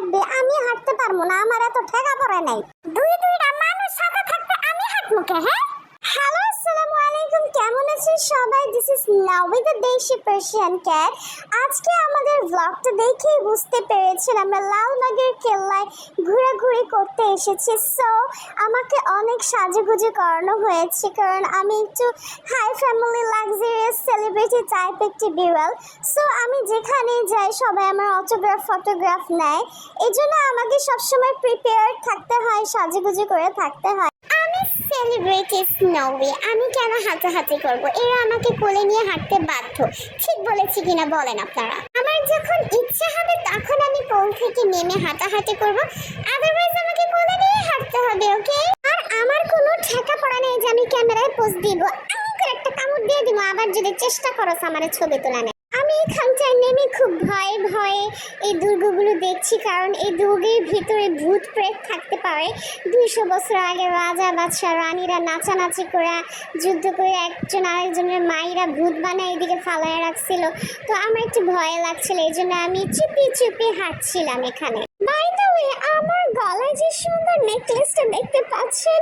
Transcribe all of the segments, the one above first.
হাঁটবে আমি হাঁটতে পারব না, আমার এত ঠেকা পড়ে নাই। দুই দুইটা মানুষ সাথে থাকতে আমি হাঁটবো কে হ্যাঁ হ্যালো, আসসালামু আলাইকুম, কেমন আছেন সবাই? This is the desi Persian cat আজকে আমাদের ব্লগটা দেখেই বুঝতে পেরেছেন, আমরা লালবাগের কেল্লায় ঘোরাঘুরি করতে এসেছি। সো আমাকে অনেক সাজুগুজু করানো হয়েছে, কারণ আমি একটু high family luxurious celebrity type একটি বিড়াল। সো আমি যেখানে যাই, সবাই আমার অটোগ্রাফ ফটোগ্রাফ নেয়। এই জন্য আমাকে সবসময় প্রিপেয়ার থাকতে হয়, সাজুগুজু করে থাকতে হয়। সেলিব্রিটি স্নোউই আমি কেন হাঁটাহাঁটি করব? এরা আমাকে কোলে নিয়ে হাঁটতে বাধ্য। ঠিক বলেছি কিনা বলেন আপনারা। আমার যখন ইচ্ছা হবে তখন আমি কোল থেকে নেমে হাঁটাহাঁটি করব। আদারওয়াইজ আমাকে কোলে নিয়ে হাঁটতে হবে, ওকে? আর আমার কোনো ঠেকা পড়া নেই যে আমি ক্যামেরায় পোস্ট দিব। একটা কামড় দিয়ে দিব। আবার যদি চেষ্টা করো আমার ছবি তোলা আমি এখানটায় নেমে খুব ভয়ে ভয়ে এই দুর্গগুলো দেখছি, কারণ এই দুর্গের ভিতরে ভূত প্রেত থাকতে পারে। দুইশো বছর আগে রাজা বাদশাহ রানীরা নাচানাচি করে, যুদ্ধ করে একজন আরেকজনের মায়েরা ভূত বানায় এদিকে ফালায় রাখছিল। তো আমার একটু ভয় লাগছিল এই জন্য আমি চুপি চুপি হাঁটছিলাম এখানে। বাই দ্য আমার গলায় যে সুন্দর নেকলেসটা দেখতে পাচ্ছেন,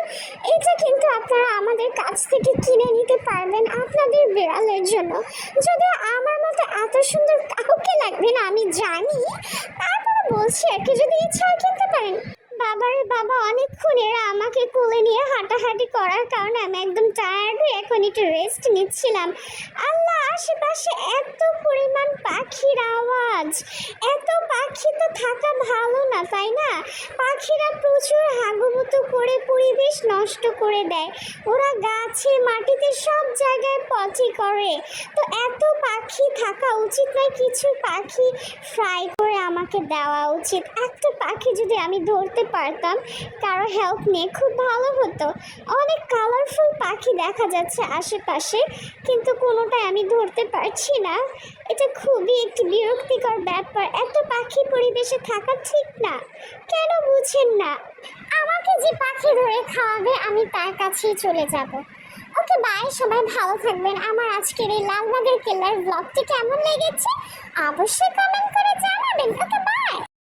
এটা কিন্তু আপনারা আমাদের কাছ থেকে কিনে নিতে পারবেন আপনাদের বিড়ালের জন্য। যদিও আমার মতো এত সুন্দর কাউকে লাগবে না, আমি জানি। তারপরে বলছি আর কি, যদি ইচ্ছা কিনতে পারেন। বাবারে বাবা, অনেকক্ষণ এরা আমাকে কোলে নিয়ে হাঁটাহাঁটি করার কারণে আমি একদম টায়ার্ড হয়ে এখন একটু রেস্ট নিচ্ছিলাম। আল্লাহ, আশেপাশে এত পরিমাণ পাখির আওয়াজ, এত পাখি তো থাকা ভালো না, তাই না? পাখিরা প্রচুর হাগুমুতু করে পরিবেশ নষ্ট করে দেয়। ওরা গাছে, মাটিতে সব জায়গায় পচি করে। তো এত পাখি থাকা উচিত নয়, কিছু পাখি ফ্রাই করে আমাকে দেওয়া উচিত। একটা পাখি যদি আমি ধরতে পারতাম, কারও হেল্প নিয়ে খুব ভালো হতো। অনেক কালারফুল পাখি দেখা যাচ্ছে আশেপাশে, কিন্তু কোনোটাই আমি ধরতে পারছি না। এটা খুবই একটি বিরক্তিকর ব্যাপার। এত পাখি পরিবেশে থাকা ঠিক না। কেন বুঝেন না? আমাকে যে পাখি ধরে খাওয়াবে, আমি তার কাছেই চলে যাব। ওকে বাই সবাই ভালো থাকবেন। আমার আজকের এই লালবাগের কেল্লার ব্লগটি কেমন লেগেছে? অবশ্যই কমেন্ট করে জানাবেন। Okay bye